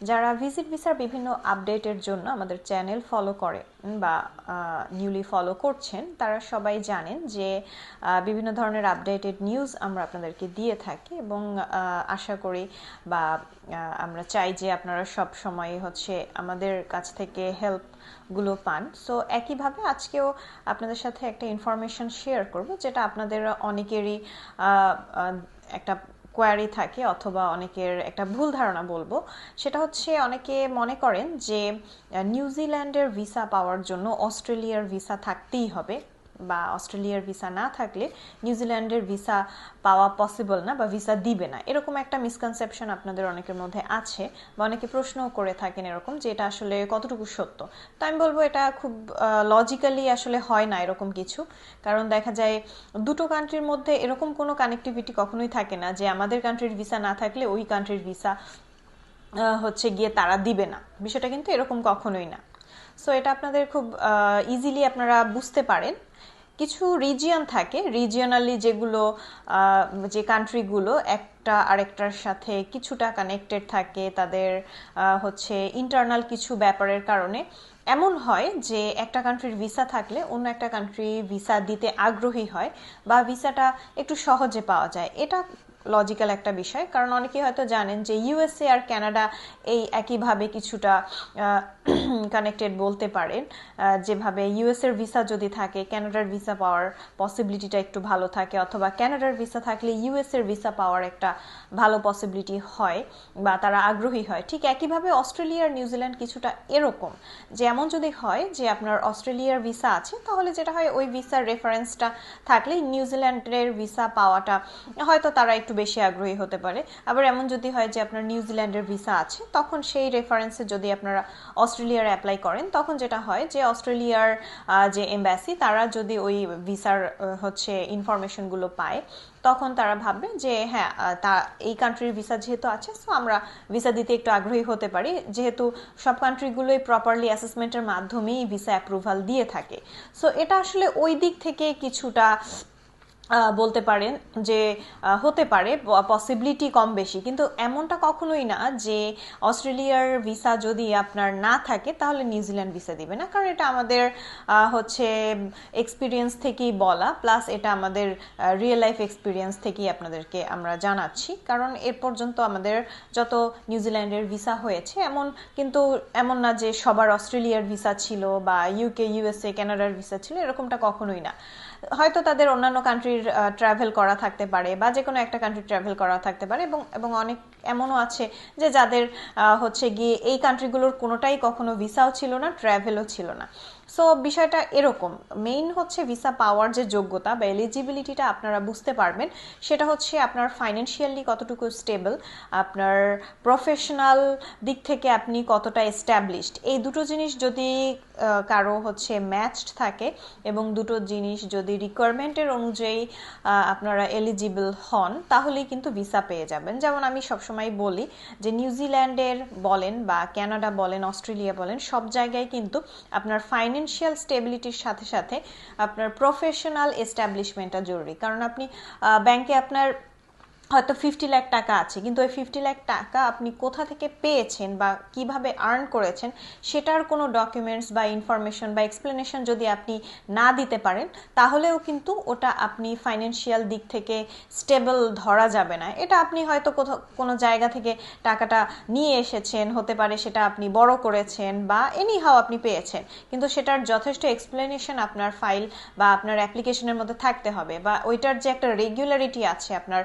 যারা ভিজিট ভিসার বিভিন্ন আপডেটের জন্য আমাদের চ্যানেল ফলো করে বা নিউলি ফলো করছেন, তারা সবাই জানেন যে বিভিন্ন ধরনের আপডেটেড নিউজ আমরা আপনাদেরকে দিয়ে থাকি এবং আশা করি বা আমরা চাই যে আপনারা সব সময় হচ্ছে আমাদের কাছ থেকে হেল্পগুলো পান। সো একইভাবে আজকেও আপনাদের সাথে একটা ইনফরমেশন শেয়ার করব, যেটা আপনাদের অনেকেরই একটা কোয়ারি থাকে অথবা অনেকের একটা ভুল ধারণা বলব। সেটা হচ্ছে অনেকে মনে করেন যে নিউজিল্যান্ডের ভিসা পাওয়ার জন্য অস্ট্রেলিয়ার ভিসা থাকতেই হবে। বা অস্ট্রেলিয়ার ভিসা না থাকলে নিউজিল্যান্ডের ভিসা পাওয়া পসিবল না বা ভিসা দিবে না। এরকম একটা মিসকনসেপশন আপনাদের অনেকের মধ্যে আছে বা অনেকে প্রশ্নও করে থাকেন এরকম যে এটা আসলে কতটুকু সত্য। তো আমি বলব এটা খুব লজিক্যালি আসলে হয় না এরকম কিছু। কারণ দেখা যায় দুটো কান্ট্রির মধ্যে এরকম কোনো কানেক্টিভিটি কখনোই থাকে না যে আমাদের কান্ট্রির ভিসা না থাকলে ওই কান্ট্রির ভিসা হচ্ছে গিয়ে তারা দিবে না। বিষয়টা কিন্তু এরকম কখনোই না। সো এটা আপনাদের খুব ইজিলি আপনারা বুঝতে পারেন। কিছু রিজিয়ন থাকে রিজিয়নালি যেগুলো যে কান্ট্রিগুলো একটা আরেকটার সাথে কিছুটা কানেক্টেড থাকে, তাদের হচ্ছে ইন্টারনাল কিছু ব্যাপারের কারণে। এমন হয় যে একটা কান্ট্রির ভিসা থাকলে অন্য একটা কান্ট্রি ভিসা দিতে আগ্রহী হয় বা ভিসাটা একটু সহজে পাওয়া যায়। এটা লজিক্যাল একটা বিষয়। কারণ অনেকেই হয়তো জানেন যে ইউএসএ আর ক্যানাডা এই একইভাবে কিছুটা কানেক্টেড বলতে পারেন যেভাবে ইউএসএর ভিসা যদি থাকে ক্যানাডার ভিসা পাওয়ার পসিবিলিটিটা একটু ভালো থাকে, অথবা ক্যানাডার ভিসা থাকলে ইউএসএর ভিসা পাওয়ার একটা ভালো পসিবিলিটি হয় বা তারা আগ্রহী হয়। ঠিক একইভাবে অস্ট্রেলিয়া আর নিউজিল্যান্ড কিছুটা এরকম। যে এমন যদি হয় যে আপনার অস্ট্রেলিয়ার ভিসা আছে, তাহলে যেটা হয় ওই ভিসার রেফারেন্সটা থাকলে নিউজিল্যান্ডের ভিসা পাওয়াটা হয়তো তারা একটু বেশি আগ্রহী হতে পারে। আবার এমন যদি হয় যে আপনার নিউজিল্যান্ডের ভিসা আছে, তখন সেই রেফারেন্সে যদি আপনারা অস্ট্রেলিয়ার অ্যাপ্লাই করেন, তখন যেটা হয় যে অস্ট্রেলিয়ার যে এম্বাসি তারা যদি ওই ভিসার হচ্ছে ইনফরমেশনগুলো পায়, তখন তারা ভাববে যে হ্যাঁ তা, এই কান্ট্রির ভিসা যেহেতু আছে সো আমরা ভিসা দিতে একটু আগ্রহী হতে পারি। যেহেতু সব কান্ট্রিগুলোই প্রপারলি অ্যাসেসমেন্টের মাধ্যমেই ভিসা অ্যাপ্রুভাল দিয়ে থাকে। সো এটা আসলে ওই দিক থেকে কিছুটা বলতে পারেন যে হতে পারে পসিবিলিটি কম বেশি। কিন্তু এমনটা কখনোই না যে, অস্ট্রেলিয়ার ভিসা যদি আপনার না থাকে, তাহলে নিউজিল্যান্ড ভিসা দিবে না। কারণ এটা আমাদের হচ্ছে এক্সপিরিয়েন্স থেকেই বলা প্লাস এটা আমাদের রিয়েল লাইফ এক্সপিরিয়েন্স থেকেই আপনাদেরকে আমরা জানাচ্ছি। কারণ এর পর্যন্ত আমাদের যত নিউজিল্যান্ডের ভিসা হয়েছে, এমন কিন্তু এমন না যে সবার অস্ট্রেলিয়ার ভিসা ছিল বা ইউকে ইউএসএ কানাডার ভিসা ছিল, এরকমটা কখনোই না। হয়তো তাদের অন্যান্য কান্ট্রির ট্রাভেল করা থাকতে পারে বা যে কোনো একটা কান্ট্রি ট্রাভেল করা থাকতে পারে এবং এবং অনেক এমনও আছে যে যাদের হচ্ছে গিয়ে এই কান্ট্রিগুলোর কোনোটাই কখনো ভিসাও ছিল না ট্রাভেলও ছিল না। সো বিষয়টা এরকম। মেইন হচ্ছে ভিসা পাওয়ার যে যোগ্যতা বা এলিজিবিলিটিটা আপনারা বুঝতে পারবেন, সেটা হচ্ছে আপনার ফাইন্যান্সিয়ালি কতটুকু স্টেবল আপনার প্রফেশনাল দিক থেকে আপনি কতটা এস্টাবলিশড এই দুটো জিনিস যদি কারও হচ্ছে ম্যাচড থাকে এবং দুটো জিনিস যদি রিকোয়ারমেন্টের অনুযায়ী আপনারা এলিজিবল হন, তাহলেই কিন্তু ভিসা পেয়ে যাবেন। যেমন আমি সবসময় বলি যে নিউজিল্যান্ডের বলেন বা ক্যানাডা বলেন অস্ট্রেলিয়া বলেন, সব জায়গায় কিন্তু আপনার ফাইন্যান্সিয়াল স্টেবিলিটির সাথে সাথে আপনার প্রফেশনাল এস্টাবলিশমেন্টটা জরুরি। কারণ আপনি ব্যাংকে আপনার হয়তো ফিফটি লাখ টাকা আছে, কিন্তু ওই ফিফটি লাখ টাকা আপনি কোথা থেকে পেয়েছেন বা কীভাবে আর্ন করেছেন সেটার কোনো ডকুমেন্টস বা ইনফরমেশন বা এক্সপ্লেনেশন যদি আপনি না দিতে পারেন, তাহলেও কিন্তু ওটা আপনি ফাইন্যান্সিয়াল দিক থেকে স্টেবল ধরা যাবে না। এটা আপনি হয়তো কোথাও, কোনো জায়গা থেকে টাকাটা নিয়ে এসেছেন, হতে পারে সেটা আপনি বড় করেছেন বা এনি হাও আপনি পেয়েছেন, কিন্তু সেটার যথেষ্ট এক্সপ্লেনেশন আপনার ফাইল বা আপনার অ্যাপ্লিকেশনের মধ্যে থাকতে হবে বা ওইটার যে একটা রেগুলারিটি আছে আপনার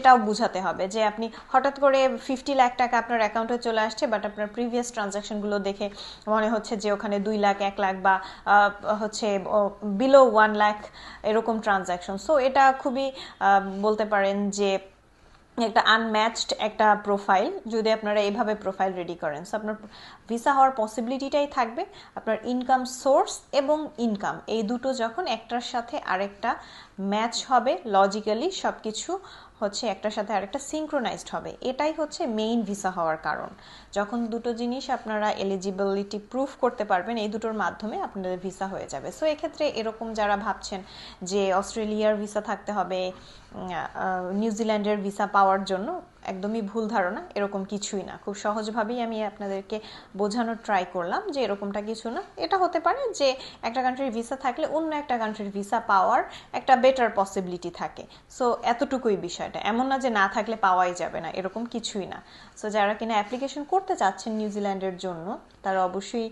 সেটাও বুঝাতে হবে যে আপনি হঠাৎ করে ফিফটি লাখ টাকা আপনার অ্যাকাউন্টে চলে আসছে বাট আপনার প্রিভিয়াস ট্রানজাকশনগুলো দেখে মনে হচ্ছে যে ওখানে দুই লাখ এক লাখ বা হচ্ছে বিলো ওয়ান লাখ এরকম ট্রানজাকশন সো এটা খুবই বলতে পারেন যে একটা আনম্যাচড একটা প্রোফাইল যদি আপনারা এইভাবে প্রোফাইল রেডি করেন। সো আপনার ভিসা হওয়ার পসিবিলিটিটাই থাকবে, আপনার ইনকাম সোর্স এবং ইনকাম এই দুটো যখন একটার সাথে আরেকটা ম্যাচ হবে লজিক্যালি সব কিছু হচ্ছে একটার সাথে আরেকটা সিঙ্ক্রোনাইজড হবে। এটাই হচ্ছে মেইন ভিসা হওয়ার কারণ। যখন দুটো জিনিস আপনারা এলিজিবিলিটি প্রুফ করতে পারবেন, এই দুটোর মাধ্যমে আপনাদের ভিসা হয়ে যাবে। সো এক্ষেত্রে এরকম যারা ভাবছেন যে অস্ট্রেলিয়ার ভিসা থাকতে হবে নিউজিল্যান্ডের ভিসা পাওয়ার জন্য একদমই ভুল ধারণা, এরকম কিছুই না। খুব সহজভাবেই আমি আপনাদেরকে বোঝানোর ট্রাই করলাম যে এরকমটা কিছু না। এটা হতে পারে যে একটা কান্ট্রির ভিসা থাকলে অন্য একটা কান্ট্রির ভিসা পাওয়ার একটা বেটার পসিবিলিটি থাকে। সো এতটুকুই বিষয়টা। এমন না যে না থাকলে পাওয়াই যাবে না, এরকম কিছুই না। সো যারা কিনা অ্যাপ্লিকেশন করতে চাচ্ছেন নিউজিল্যান্ডের জন্য, তারা অবশ্যই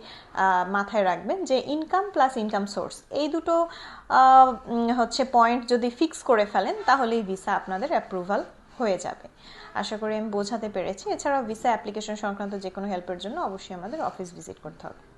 মাথায় রাখবেন যে ইনকাম প্লাস ইনকাম সোর্স এই দুটো হচ্ছে পয়েন্ট যদি ফিক্স করে ফেলেন, তাহলেই ভিসা আপনাদের অ্যাপ্রুভাল হয়ে যাবে। আশা করি আমি বোঝাতে পেরেছি। এছাড়াও ভিসা অ্যাপ্লিকেশন সংক্রান্ত যে কোনো হেল্পের জন্য অবশ্যই আমাদের অফিস ভিজিট করতে হবে।